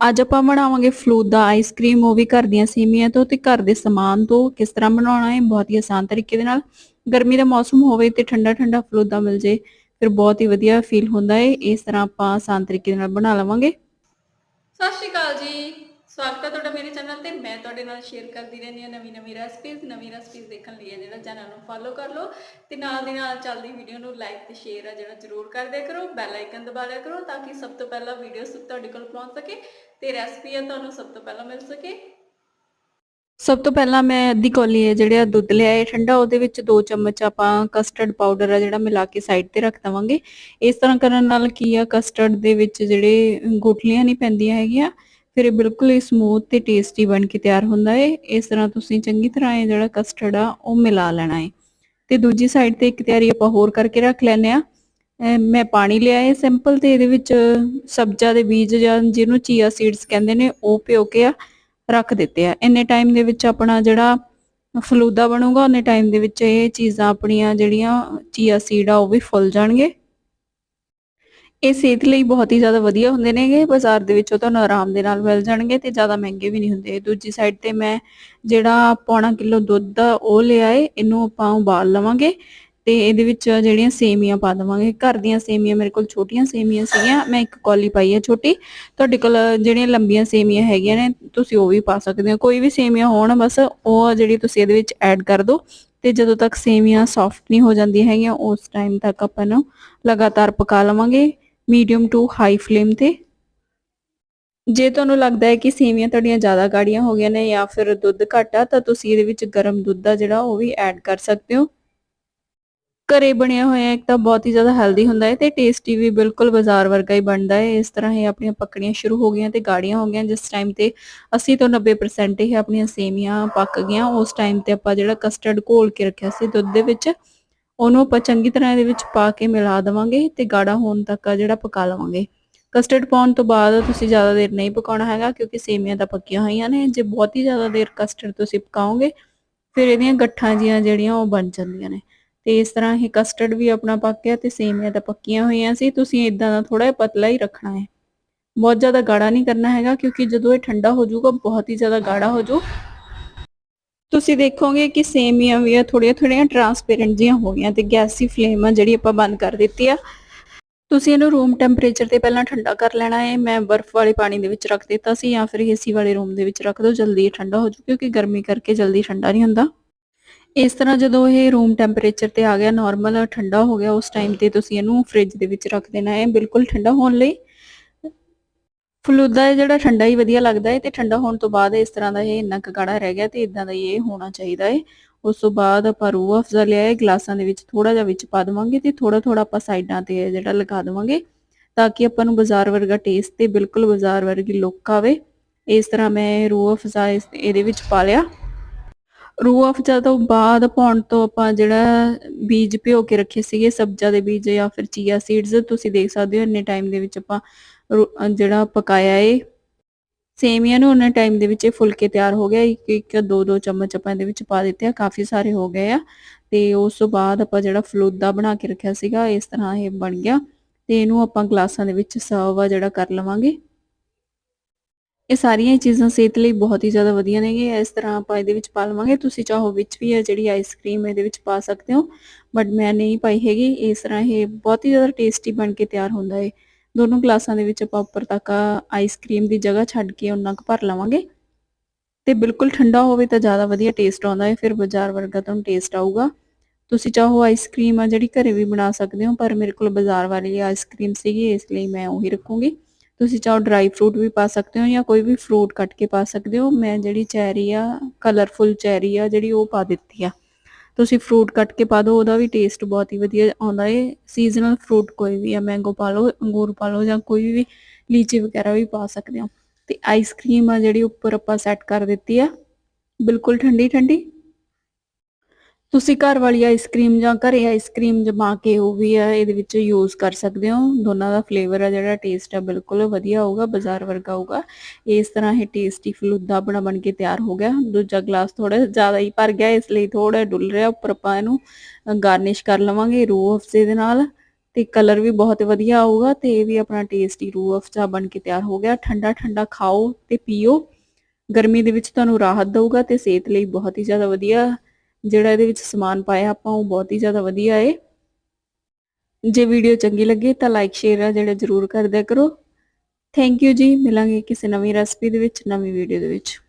ਅੱਜ ਆਪਾਂ ਬਣਾਵਾਂਗੇ ਫਲੂਦਾ ਆਈਸਕ੍ਰੀਮ ਉਹ ਵੀ ਘਰ ਦੀਆਂ ਸੇਮੀਆਂ ਤੋਂ ਤੇ ਘਰ ਦੇ ਸਮਾਨ ਤੋਂ ਕਿਸ ਤਰ੍ਹਾਂ ਬਣਾਉਣਾ ਹੈ, ਬਹੁਤ ਹੀ ਆਸਾਨ ਤਰੀਕੇ ਦੇ ਨਾਲ। ਗਰਮੀ ਦਾ ਮੌਸਮ ਹੋਵੇ ਤੇ ਠੰਡਾ ਠੰਡਾ ਫਲੂਦਾ ਮਿਲ ਜੇ, ਫਿਰ ਬਹੁਤ ਹੀ ਵਧੀਆ ਫੀਲ ਹੁੰਦਾ ਹੈ। ਇਸ ਤਰ੍ਹਾਂ ਆਪਾਂ ਆਸਾਨ ਤਰੀਕੇ ਦੇ ਨਾਲ ਬਣਾ ਲਵਾਂਗੇ। ਸਤਿ ਸ਼੍ਰੀ ਅਕਾਲ ਸਵਾਗਤ ਹੈ ਤੁਹਾਡਾ ਮੇਰੇ ਚੈਨਲ ਤੇ। ਮੈਂ ਤੁਹਾਡੇ ਨਾਲ ਸ਼ੇਅਰ ਕਰਦੀ ਰਹਿੰਦੀ ਹਾਂ ਨਵੀਂ ਨਵੀਂ ਰੈਸਪੀਜ਼ ਨਵੀਂ ਰੈਸਪੀਜ਼ ਦੇਖਣ ਲਈ ਜਿਹੜਾ ਚੈਨਲ ਨੂੰ ਫੋਲੋ ਕਰ ਲਓ ਤੇ ਨਾਲ ਦੀ ਨਾਲ ਚੱਲਦੀ ਵੀਡੀਓ ਨੂੰ ਲਾਈਕ ਤੇ ਸ਼ੇਅਰ ਹੈ ਜਿਹੜਾ ਜ਼ਰੂਰ ਕਰ ਦਿਆ ਕਰੋ। ਬੈਲ ਆਈਕਨ ਦਬਾ ਲਿਆ ਕਰੋ ਤਾਂ ਕਿ ਸਭ ਤੋਂ ਪਹਿਲਾਂ ਵੀਡੀਓ ਤੁਹਾਡੇ ਕੋਲ ਪਹੁੰਚ ਸਕੇ ਤੇ ਰੈਸਪੀ ਹੈ ਤੁਹਾਨੂੰ ਸਭ ਤੋਂ ਪਹਿਲਾਂ ਮਿਲ ਸਕੇ। ਸਭ ਤੋਂ ਪਹਿਲਾਂ ਮੈਂ ਅੱਧੀ ਕੌਲੀ ਹੈ ਜਿਹੜਾ ਦੁੱਧ ਲਿਆ ਹੈ ਠੰਡਾ, ਉਹਦੇ ਵਿੱਚ 2 ਚਮਚ ਆਪਾਂ ਕਸਟਰਡ ਪਾਊਡਰ ਆ ਜਿਹੜਾ ਮਿਲਾ ਕੇ ਸਾਈਡ ਤੇ ਰੱਖ ਦਵਾਂਗੇ। ਇਸ ਤਰ੍ਹਾਂ ਕਰਨ ਨਾਲ ਕੀ ਆ ਕਸਟਰਡ ਦੇ ਵਿੱਚ ਜਿਹੜੇ ਗੁਠਲੀਆਂ ਨਹੀਂ ਪੈਂਦੀਆਂ ਹੈਗੀਆਂ ਫਿਰ ਇਹ ਬਿਲਕੁਲ ਹੀ ਸਮੂਥ ਤੇ ਟੇਸਟੀ ਬਣ ਕੇ ਤਿਆਰ ਹੁੰਦਾ ਹੈ ਇਸ ਤਰ੍ਹਾਂ ਤੁਸੀਂ ਚੰਗੀ ਤਰ੍ਹਾਂ ਇਹ ਜਿਹੜਾ ਕਸਟਰਡ ਆ, ਉਹ ਮਿਲਾ ਲੈਣਾ ਹੈ ਤੇ ਦੂਜੀ ਸਾਈਡ ਤੇ ਇੱਕ ਤਿਆਰੀ ਆਪਾਂ ਹੋਰ ਕਰਕੇ ਰੱਖ ਲੈਨੇ ਆ ਮੈਂ ਪਾਣੀ ਲਿਆ ਹੈ ਸਿੰਪਲ ਤੇ, ਇਹਦੇ ਵਿੱਚ ਸਬਜ਼ਾ ਦੇ ਬੀਜ ਜਾਂ ਜਿਹਨੂੰ ਚੀਆ ਸੀਡਸ ਕਹਿੰਦੇ ਨੇ, ਉਹ ਭਿਓ ਕੇ ਆ, ਰੱਖ ਦਿੱਤੇ ਆ। ਇੰਨੇ ਟਾਈਮ ਦੇ ਵਿੱਚ ਆਪਣਾ ਜਿਹੜਾ ਫਲੂਦਾ ਬਣੂਗਾ, ਉਹਨੇ ਟਾਈਮ ਦੇ ਵਿੱਚ ਇਹ ਚੀਜ਼ਾਂ ਆਪਣੀਆਂ ਜਿਹੜੀਆਂ ਚੀਆ ਸੀਡ ਆ, ਉਹ ਵੀ ਫੁੱਲ ਜਾਣਗੇ। ਇਹ ਸਿਹਤ ਲਈ ਬਹੁਤ ਹੀ ਜ਼ਿਆਦਾ ਵਧੀਆ ਹੁੰਦੇ ਨੇਗੇ, ਬਾਜ਼ਾਰ ਦੇ ਵਿੱਚੋਂ ਤੁਹਾਨੂੰ ਆਰਾਮ ਦੇ ਨਾਲ ਮਿਲ ਜਾਣਗੇ ਤੇ ਜ਼ਿਆਦਾ ਮਹਿੰਗੇ ਵੀ ਨਹੀਂ ਹੁੰਦੇ। ਦੂਜੀ ਸਾਈਡ ਤੇ ਮੈਂ ਜਿਹੜਾ ਪੌਣਾ ਕਿਲੋ ਦੁੱਧ ਉਹ ਲਿਆ ਏ, ਇਹਨੂੰ ਆਪਾਂ ਉਬਾਲ ਲਵਾਂਗੇ ਤੇ ਇਹਦੇ ਵਿੱਚ ਜਿਹੜੀਆਂ ਸੇਮੀਆਂ ਪਾ ਦਵਾਂਗੇ। ਘਰ ਦੀਆਂ ਸੇਮੀਆਂ ਮੇਰੇ ਕੋਲ ਛੋਟੀਆਂ ਸੇਮੀਆਂ ਸੀਗੀਆਂ, ਮੈਂ ਇੱਕ ਕੌਲੀ ਪਾਈ ਹੈ ਛੋਟੀ। ਤੁਹਾਡੇ ਕੋਲ ਜਿਹੜੀਆਂ ਲੰਬੀਆਂ ਸੇਮੀਆਂ ਹੈਗੀਆਂ ਨੇ, ਤੁਸੀਂ ਉਹ ਵੀ ਪਾ ਸਕਦੇ ਹੋ। ਕੋਈ ਵੀ ਸੇਮੀਆਂ ਹੋਣ ਬਸ ਉਹ ਜਿਹੜੀ ਤੁਸੀਂ ਇਹਦੇ ਵਿੱਚ ਐਡ ਕਰ ਦਿਓ ਤੇ ਜਦੋਂ ਤੱਕ ਸੇਮੀਆਂ ਸੌਫਟ ਨਹੀਂ ਹੋ ਜਾਂਦੀਆਂ ਹੈਗੀਆਂ, ਉਸ ਟਾਈਮ ਤੱਕ ਆਪਾਂ ਨੂੰ ਲਗਾਤਾਰ ਪਕਾ ਲਵਾਂਗੇ। ਮੀਡੀਅਮ ਟੂ ਹਾਈ ਫਲੇਮ ਤੇ। ਜੇ ਤੁਹਾਨੂੰ ਲੱਗਦਾ ਹੈ ਕਿ ਸੇਮੀਆਂ ਤੁਹਾਡੀਆਂ ਜ਼ਿਆਦਾ ਗਾੜੀਆਂ ਹੋ ਗਈਆਂ ਨੇ ਜਾਂ ਫਿਰ ਦੁੱਧ ਘੱਟ ਤਾਂ ਤੁਸੀਂ ਇਹਦੇ ਵਿੱਚ ਗਰਮ ਦੁੱਧ ਆ ਜਿਹੜਾ ਉਹ ਵੀ ਐਡ ਕਰ ਸਕਦੇ ਹੋ। ਘਰੇ ਬਣਿਆ ਹੋਇਆ ਇੱਕ ਤਾਂ ਬਹੁਤ ਹੀ ਜ਼ਿਆਦਾ ਹੈਲਦੀ ਹੁੰਦਾ ਹੈ ਤੇ ਟੇਸਟੀ ਵੀ ਬਿਲਕੁਲ ਬਾਜ਼ਾਰ ਵਰਗਾ ਹੀ ਬਣਦਾ ਹੈ। ਇਸ ਤਰ੍ਹਾਂ ਇਹ ਆਪਣੀਆਂ ਪੱਕਣੀਆਂ ਸ਼ੁਰੂ ਹੋ ਗਈਆਂ ਤੇ ਗਾੜੀਆਂ ਹੋ ਗਈਆਂ, ਜਿਸ ਟਾਈਮ ਤੇ 80 ਤੋਂ 90% ਇਹ ਆਪਣੀਆਂ ਸੇਮੀਆਂ ਪੱਕ ਗਈਆਂ, ਉਸ ਟਾਈਮ ਤੇ ਆਪਾਂ ਜਿਹੜਾ ਕਸਟਰਡ ਘੋਲ ਕੇ ਰੱਖਿਆ ਸੀ ਦੁੱਧ ਦੇ ਵਿੱਚ ਉਹਨੂੰ ਆਪਾਂ ਚੰਗੀ ਤਰ੍ਹਾਂ ਇਹਦੇ ਵਿੱਚ ਪਾ ਕੇ ਮਿਲਾ ਦੇਵਾਂਗੇ ਤੇ ਗਾੜਾ ਹੋਣ ਤੱਕ ਜਿਹੜਾ ਪਕਾ ਲਵਾਂਗੇ। ਕਸਟਰਡ ਪਾਉਣ ਤੋਂ ਬਾਅਦ ਤੁਸੀਂ ਜ਼ਿਆਦਾ ਦੇਰ ਨਹੀਂ ਪਕਾਉਣਾ ਹੈਗਾ ਕਿਉਂਕਿ ਸੇਮੀਆਂ ਤਾਂ ਪੱਕੀਆਂ ਹੋਈਆਂ ਨੇ। ਜੇ ਬਹੁਤ ਹੀ ਜ਼ਿਆਦਾ ਦੇਰ ਕਸਟਰਡ ਤੁਸੀਂ ਪਕਾਓਗੇ, ਫਿਰ ਇਹਦੀਆਂ ਗੱਠਾਂ ਜੀਆਂ ਜਿਹੜੀਆਂ ਉਹ ਬਣ ਜਾਂਦੀਆਂ ਨੇ। ਤੇ ਇਸ ਤਰ੍ਹਾਂ ਇਹ ਕਸਟਰਡ ਵੀ ਆਪਣਾ ਪੱਕ ਗਿਆ ਤੇ ਸੇਮੀਆਂ ਤਾਂ ਪੱਕੀਆਂ ਹੋਈਆਂ ਸੀ। ਤੁਸੀਂ ਇਦਾਂ ਦਾ ਥੋੜਾ ਜਿਹਾ ਪਤਲਾ ਹੀ ਰੱਖਣਾ ਹੈ। ਬਹੁਤ ਜ਼ਿਆਦਾ ਗਾੜਾ ਨਹੀਂ ਕਰਨਾ ਹੈਗਾ ਕਿਉਂਕਿ ਜਦੋਂ ਇਹ ਠੰਡਾ ਹੋ ਜਾਊਗਾ, ਬਹੁਤ ਹੀ ਜ਼ਿਆਦਾ ਗਾੜਾ ਹੋ ਜਾਊ। ਤੁਸੀਂ ਦੇਖੋਗੇ ਕਿ ਸੇਮੀਆਂ ਵੀ ਆ ਥੋੜੀਆਂ ਥੋੜੀਆਂ ਟਰਾਂਸਪੇਰੈਂਟ ਜੀਆਂ ਹੋ ਗਈਆਂ ਤੇ ਗੈਸ ਦੀ ਫਲੇਮ ਆ ਜਿਹੜੀ ਆਪਾਂ ਬੰਦ ਕਰ ਦਿੱਤੀ ਆ। ਤੁਸੀਂ ਇਹਨੂੰ ਰੂਮ ਟੈਂਪਰੇਚਰ ਤੇ ਪਹਿਲਾਂ ਠੰਡਾ ਕਰ ਲੈਣਾ ਹੈ ਮੈਂ ਬਰਫ਼ ਵਾਲੇ ਪਾਣੀ ਦੇ ਵਿੱਚ ਰੱਖ ਦਿੱਤਾ ਸੀ ਜਾਂ ਫਿਰ ਏਸੀ ਵਾਲੇ ਰੂਮ ਦੇ ਵਿੱਚ ਰੱਖ ਦਿਓ ਜਲਦੀ ਠੰਡਾ ਹੋ ਜੂ ਕਿਉਂਕਿ ਗਰਮੀ ਕਰਕੇ ਜਲਦੀ ਠੰਡਾ ਨਹੀਂ ਹੁੰਦਾ। ਇਸ ਤਰ੍ਹਾਂ ਜਦੋਂ ਇਹ ਰੂਮ ਟੈਂਪਰੇਚਰ ਤੇ ਆ ਗਿਆ ਨਾਰਮਲ ਠੰਡਾ ਹੋ ਗਿਆ, ਉਸ ਟਾਈਮ ਤੇ ਤੁਸੀਂ ਇਹਨੂੰ ਫ੍ਰਿਜ ਦੇ ਵਿੱਚ ਰੱਖ ਦੇਣਾ ਹੈ ਬਿਲਕੁਲ ਠੰਡਾ ਹੋਣ ਲਈ। ਫਲੂਦਾ ਜਿਹੜਾ ਠੰਡਾ ਹੀ ਵਧੀਆ ਲੱਗਦਾ ਹੈ ਤੇ ਠੰਡਾ ਹੋਣ ਤੋਂ ਬਾਅਦ ਇਸ ਤਰ੍ਹਾਂ ਦਾ ਇਹ ਇੰਨਾ ਕਗਾੜਾ ਰਹਿ ਗਿਆ ਤੇ ਇਦਾਂ ਦਾ ਇਹ ਹੋਣਾ ਚਾਹੀਦਾ ਹੈ ਉਸ ਤੋਂ ਬਾਅਦ ਆਪਾਂ ਰੂਹ ਅਫਜ਼ਾ ਲਿਆ ਹੈ ਗਲਾਸਾਂ ਦੇ ਵਿੱਚ ਥੋੜਾ ਜਿਹਾ ਵਿੱਚ ਪਾ ਦਵਾਂਗੇ ਤੇ ਥੋੜਾ ਥੋੜਾ ਆਪਾਂ ਸਾਈਡਾਂ ਤੇ ਜਿਹੜਾ ਲਗਾ ਦਵਾਂਗੇ ਤਾਂ ਕਿ ਆਪਾਂ ਨੂੰ ਬਾਜ਼ਾਰ ਵਰਗਾ ਟੇਸਟ ਤੇ ਬਿਲਕੁਲ ਬਾਜ਼ਾਰ ਵਰਗੀ ਲੁੱਕ ਆਵੇ। ਇਸ ਤਰ੍ਹਾਂ ਮੈਂ ਰੂਹ ਅਫਜ਼ਾ ਇਹਦੇ ਵਿੱਚ ਪਾ ਲਿਆ। ਰੂਹ ਅਫਜ਼ਾ ਤੋਂ ਬਾਅਦ ਪਾਉਣ ਤੋਂ ਆਪਾਂ ਜਿਹੜਾ ਬੀਜ ਭਿਓ ਕੇ ਰੱਖੇ ਸੀਗੇ, ਸਬਜ਼ਾ ਦੇ ਬੀਜ ਜਾਂ ਫਿਰ ਚੀਆ ਸੀਡਸ ਤੁਸੀਂ ਦੇਖ ਸਕਦੇ ਹੋ ਇੰਨੇ ਟਾਈਮ ਦੇ ਵਿੱਚ ਆਪਾਂ ਜਿਹੜਾ ਪਕਾਇਆ ਏ ਸੇਮੀਆਂ ਨੂੰ ਉਹਨਾਂ ਟਾਈਮ ਦੇ ਵਿੱਚ ਇਹ ਫੁਲਕੇ ਤਿਆਰ ਹੋ ਗਿਆ ਇੱਕ ਇੱਕ ਦੋ ਦੋ ਚਮਚ ਆਪਾਂ ਇਹਦੇ ਵਿੱਚ ਪਾ ਦਿੱਤੇ ਆ, ਕਾਫੀ ਸਾਰੇ ਹੋ ਗਏ ਆ, ਤੇ ਉਸ ਤੋਂ ਬਾਅਦ ਆਪਾਂ ਜਿਹੜਾ ਫਲੂਦਾ ਬਣਾ ਕੇ ਰੱਖਿਆ ਸੀਗਾ, ਇਸ ਤਰ੍ਹਾਂ ਇਹ ਬਣ ਗਿਆ, ਤੇ ਇਹਨੂੰ ਆਪਾਂ ਗਲਾਸਾਂ ਦੇ ਵਿੱਚ ਸਰਵ ਆ ਜਿਹੜਾ ਕਰ ਲਵਾਂਗੇ। ਇਹ ਸਾਰੀਆਂ ਚੀਜ਼ਾਂ ਸਿਹਤ ਲਈ ਬਹੁਤ ਹੀ ਜ਼ਿਆਦਾ ਵਧੀਆ ਨੇਗੇ ਇਸ ਤਰ੍ਹਾਂ ਆਪਾਂ ਇਹਦੇ ਵਿੱਚ ਪਾ ਲਵਾਂਗੇ, ਤੁਸੀਂ ਚਾਹੋ ਵਿੱਚ ਵੀ ਹੈ ਜਿਹੜੀ ਆਈਸਕ੍ਰੀਮ ਇਹਦੇ ਵਿੱਚ ਪਾ ਸਕਦੇ ਹੋ ਬਟ ਮੈਂ ਨਹੀਂ ਪਾਈ ਹੈਗੀ, ਇਸ ਤਰ੍ਹਾਂ ਇਹ ਬਹੁਤ ਹੀ ਜ਼ਿਆਦਾ ਟੇਸਟੀ ਬਣ ਕੇ ਤਿਆਰ ਹੁੰਦਾ ਹੈ ਦੋਨੋਂ ਗਲਾਸਾਂ ਦੇ ਵਿੱਚ ਆਪਾਂ ਉੱਪਰ ਤੱਕ ਆਈਸਕ੍ਰੀਮ ਦੀ ਜਗ੍ਹਾ ਛੱਡ ਕੇ ਉਹਨਾਂ ਕੁ ਭਰ ਲਵਾਂਗੇ। ਤੇ ਬਿਲਕੁਲ ਠੰਡਾ ਹੋਵੇ ਤਾਂ ਜ਼ਿਆਦਾ ਵਧੀਆ ਟੇਸਟ ਆਉਂਦਾ ਹੈ, ਫਿਰ ਬਾਜ਼ਾਰ ਵਰਗਾ ਤੁਹਾਨੂੰ ਟੇਸਟ ਆਊਗਾ। ਤੁਸੀਂ ਚਾਹੋ ਆਈਸਕ੍ਰੀਮ ਆ ਜਿਹੜੀ ਘਰੇ ਵੀ ਬਣਾ ਸਕਦੇ ਹੋ, ਪਰ ਮੇਰੇ ਕੋਲ ਬਾਜ਼ਾਰ ਵਾਲੀ ਆਈਸਕ੍ਰੀਮ ਸੀਗੀ, ਇਸ ਲਈ ਮੈਂ ਉਹੀ ਰੱਖੂੰਗੀ। ਤੁਸੀਂ ਚਾਹੋ ਡਰਾਈ ਫਰੂਟ ਵੀ ਪਾ ਸਕਦੇ ਹੋ ਜਾਂ ਕੋਈ ਵੀ ਫਰੂਟ ਕੱਟ ਕੇ ਪਾ ਸਕਦੇ ਹੋ, ਮੈਂ ਜਿਹੜੀ ਚੈਰੀ ਆ ਕਲਰਫੁਲ ਚੈਰੀ ਆ ਜਿਹੜੀ ਉਹ ਪਾ ਦਿੱਤੀ ਆ। ਤੁਸੀਂ ਫਰੂਟ ਕੱਟ ਕੇ ਪਾ ਦਿਓ, ਉਹਦਾ ਵੀ ਟੇਸਟ ਬਹੁਤ ਹੀ ਵਧੀਆ ਆਉਂਦਾ ਏ। ਸੀਜ਼ਨਲ ਫਰੂਟ ਕੋਈ ਵੀ ਆ ਮੈਂਗੋ ਪਾ ਲਓ, ਅੰਗੂਰ ਪਾ ਲਓ ਜਾਂ ਕੋਈ ਵੀ ਲੀਚੀ ਵਗੈਰਾ ਵੀ ਪਾ ਸਕਦੇ ਹੋ। ਤੇ ਆਈਸਕ੍ਰੀਮ ਆ ਜਿਹੜੀ ਉੱਪਰ ਆਪਾਂ ਸੈੱਟ ਕਰ ਦਿੱਤੀ ਆ, ਬਿਲਕੁਲ ਠੰਡੀ ਠੰਡੀ ਤੁਸੀਂ ਘਰ ਵਾਲੀ ਆਈਸਕ੍ਰੀਮ ਜਾਂ ਘਰੇ ਆਈਸਕ੍ਰੀਮ ਜਮਾ ਕੇ ਉਹ ਵੀ ਆ, ਇਹਦੇ ਵਿੱਚ ਯੂਜ਼ ਕਰ ਸਕਦੇ ਹੋ। ਦੋਨਾਂ ਦਾ ਫਲੇਵਰ ਆ ਜਿਹੜਾ ਟੇਸਟ ਆ, ਬਿਲਕੁਲ ਵਧੀਆ ਹੋਊਗਾ ਬਾਜ਼ਾਰ ਵਰਗਾ ਹੋਊਗਾ ਇਸ ਤਰ੍ਹਾਂ ਇਹ ਟੇਸਟੀ ਫਲੂਦਾ ਬਣਾ ਬਣ ਕੇ ਤਿਆਰ ਹੋ ਗਿਆ। ਦੂਜਾ ਗਲਾਸ ਥੋੜਾ ਜ਼ਿਆਦਾ ਹੀ ਭਰ ਗਿਆ, ਇਸ ਲਈ ਥੋੜਾ ਡੁੱਲ ਰਿਹਾ। ਉੱਪਰ ਆਪਾਂ ਇਹਨੂੰ ਗਾਰਨਿਸ਼ ਕਰ ਲਵਾਂਗੇ ਰੂਹ ਅਫਜ਼ੇ ਦੇ ਨਾਲ ਤੇ ਕਲਰ ਵੀ ਬਹੁਤ ਵਧੀਆ ਆਊਗਾ ਤੇ ਇਹ ਵੀ ਆਪਣਾ ਟੇਸਟੀ ਰੂਹ ਅਫਜ਼ਾ ਬਣ ਕੇ ਤਿਆਰ ਹੋ ਗਿਆ। ਠੰਡਾ ਠੰਡਾ ਖਾਓ ਤੇ ਪੀਓ। ਗਰਮੀ ਦੇ ਵਿੱਚ ਤੁਹਾਨੂੰ ਰਾਹਤ ਦੇਊਗਾ ਤੇ ਸਿਹਤ ਲਈ ਬਹੁਤ ਹੀ ਜ਼ਿਆਦਾ ਵਧੀਆ ਜਿਹੜਾ ਇਹਦੇ ਵਿੱਚ ਸਮਾਨ ਪਾਇਆ ਆਪਾਂ, ਉਹ ਬਹੁਤ ਹੀ ਜ਼ਿਆਦਾ ਵਧੀਆ ਏ। ਜੇ ਵੀਡੀਓ ਚੰਗੀ ਲੱਗੇ ਤਾਂ ਲਾਈਕ ਸ਼ੇਅਰ ਆ ਜਿਹੜਾ ਜ਼ਰੂਰ ਕਰਦਿਆ ਕਰੋ। ਥੈਂਕ ਯੂ ਜੀ। ਮਿਲਾਂਗੇ ਕਿਸੇ ਨਵੀਂ ਰੈਸਪੀ ਦੇ ਵਿੱਚ, ਨਵੀਂ ਵੀਡੀਓ ਦੇ ਵਿੱਚ।